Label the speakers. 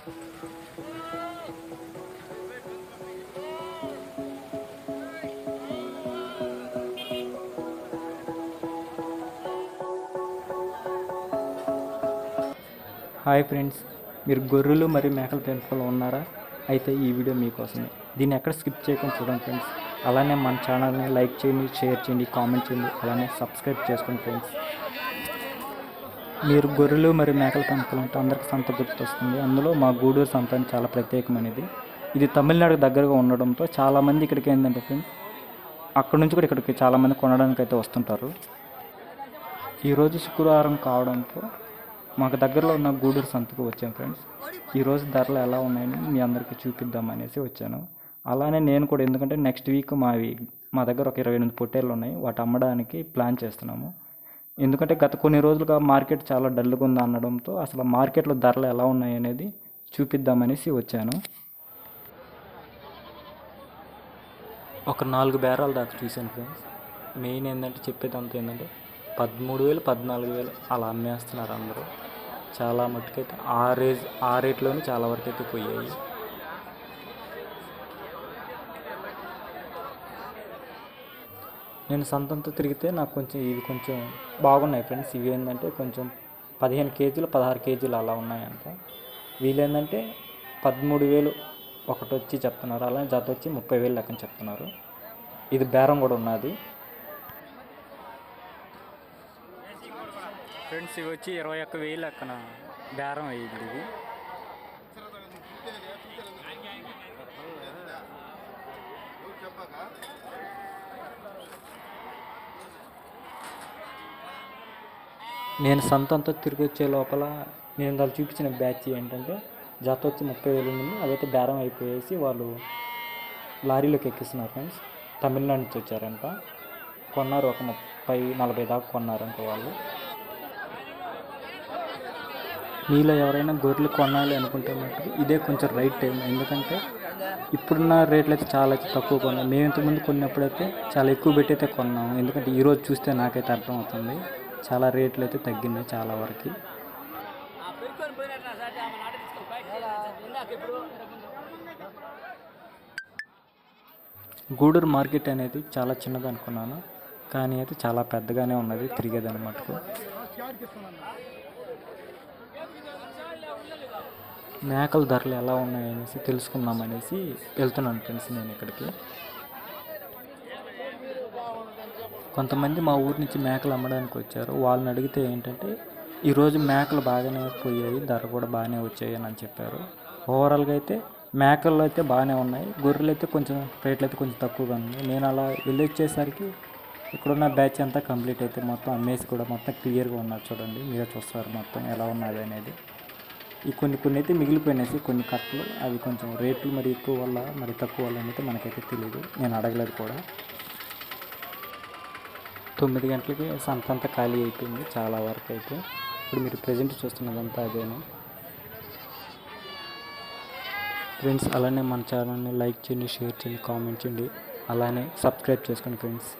Speaker 1: Hi friends మీరు గొర్రెలు మరియు మేకల పెంపకంలో ఉన్నారా? అయితే ఈ వీడియో మీకోసమే. దీన్ని ఎక్కడ స్కిప్ చేయకుండా చూడండి ఫ్రెండ్స్. అలానే మన ఛానల్ని లైక్ చేయండి షేర్ చేయండి కామెంట్ చేయండి అలానే సబ్స్క్రైబ్ చేసుకోండి ఫ్రెండ్స్. మీరు గొర్రెలు మరియు మేకల పెంపకం అంటే అందరికి సంత గుర్తొస్తుంది. అందులో మా గూడూరు సంత అని చాలా ప్రత్యేకమైనది. ఇది తమిళనాడుకు దగ్గరగా ఉండడంతో చాలామంది ఇక్కడికి ఏంటంటే ఫ్రెండ్స్ అక్కడ నుంచి కూడా ఇక్కడికి చాలామంది కొనడానికి అయితే వస్తుంటారు ఈరోజు శుక్రవారం కావడంతో మాకు దగ్గరలో ఉన్న గూడూరు సంతకు వచ్చాను ఫ్రెండ్స్ ఈరోజు ధరలు ఎలా ఉన్నాయని మీ అందరికీ చూపిద్దాం అనేసి వచ్చాను. అలానే నేను కూడా ఎందుకంటే నెక్స్ట్ వీక్ మావి మా దగ్గర ఒక ఇరవై ఎనిమిది పొట్టేళ్ళు ఉన్నాయి. వాటి అమ్మడానికి ప్లాన్ చేస్తున్నాము. ఎందుకంటే గత కొన్ని రోజులుగా మార్కెట్ చాలా డల్గా ఉంది అనడంతో అసలు మార్కెట్లో ధరలు ఎలా ఉన్నాయి అనేది చూపిద్దామనేసి వచ్చాను. ఒక నాలుగు బేరాలు దాకా చూశాను ఫ్రెండ్స్. మెయిన్ ఏంటంటే చెప్పేదంతా ఏంటంటే పదమూడు వేలు పద్నాలుగు వేలు అలా అమ్మేస్తున్నారు అందరూ. చాలా మట్టుకైతే ఆ రేజ్ ఆ రేట్లోనే చాలా వరకు అయితే పోయాయి. నేను సంతంతో తిరిగితే నాకు కొంచెం ఇవి కొంచెం బాగున్నాయి ఫ్రెండ్స్. ఇవి ఏంటంటే కొంచెం పదిహేను కేజీలు పదహారు కేజీలు అలా ఉన్నాయంట. వీళ్ళు ఏంటంటే పదమూడు వేలు ఒకటి వచ్చి చెప్తున్నారు. అలానే జత వచ్చి ముప్పై వేలు లెక్కన చెప్తున్నారు. ఇది బేరం కూడా ఉన్నది. ఫ్రెండ్స్ ఇవి వచ్చి ఇరవై ఒక్క వేలు లెక్కన బేరం అయ్యింది ఇది. నేను సంతంతో తిరిగి వచ్చే లోపల నేను వాళ్ళు చూపించిన బ్యాచ్ ఏంటంటే జత వచ్చి ముప్పై వేలు ఉంది అదైతే బేరం అయిపోయేసి వాళ్ళు లారీలోకి ఎక్కిస్తున్నారు ఫ్రెండ్స్. తమిళనాడు నుంచి వచ్చారంట. కొన్నారు ఒక ముప్పై నలభై దాకా కొన్నారంట వాళ్ళు. మీలో ఎవరైనా గొర్రెలు కొనాలి అనుకుంటే మటుకు ఇదే కొంచెం రైట్ టైం ఎందుకంటే ఇప్పుడున్న రేట్లు అయితే చాలా అయితే తక్కువ కొన్నాం మేము ఇంతకుముందు కొన్నప్పుడైతే చాలా ఎక్కువ పెట్టి అయితే కొన్నాము. ఎందుకంటే ఈరోజు చూస్తే నాకైతే అర్థమవుతుంది. చాలా రేట్లు అయితే తగ్గినాయి చాలా వరకు. గూడూరు మార్కెట్ అనేది చాలా చిన్నది అనుకున్నాను కానీ అయితే చాలా పెద్దగానే ఉన్నది తిరిగేదాని మటుకు. మేకల ధరలు ఎలా ఉన్నాయనేసి తెలుసుకుందాం అనేసి వెళ్తున్నాను ఫ్రెండ్స్ నేను ఇక్కడికి. కొంతమంది మా ఊరి నుంచి మేకలు అమ్మడానికి వచ్చారు. వాళ్ళని అడిగితే ఏంటంటే ఈరోజు మేకలు బాగానే పోయాయి ధర కూడా బాగానే వచ్చాయి అని చెప్పారు. ఓవరాల్గా అయితే మేకలు అయితే బాగానే ఉన్నాయి. గొర్రెలు అయితే కొంచెం రేట్లు అయితే కొంచెం తక్కువగా ఉంది నేను అలా వెళ్ళి వచ్చేసరికి ఇక్కడున్న బ్యాచ్ అంతా కంప్లీట్ అయితే మొత్తం అమ్మేసి కూడా మొత్తం క్లియర్గా ఉన్నారు చూడండి. మీరే చూస్తారు మొత్తం ఎలా ఉన్నది అనేది. ఈ కొన్ని కొన్ని అయితే మిగిలిపోయినాయి కొన్ని కట్టలు. అవి కొంచెం రేట్లు మరి ఎక్కువ వల్ల మరి తక్కువ వల్ల అయితే మనకైతే తెలియదు నేను అడగలేదు కూడా. తొమ్మిది గంటలకి సంతంతా ఖాళీ అయిపోయింది చాలా వరకు అయితే. ఇప్పుడు మీరు ప్రజెంట్ చూస్తున్నదంతా అదేను. ఫ్రెండ్స్ అలానే మన ఛానల్ని లైక్ చేయండి షేర్ చేయండి కామెంట్ చేయండి. అలానే సబ్స్క్రైబ్ చేసుకోండి ఫ్రెండ్స్.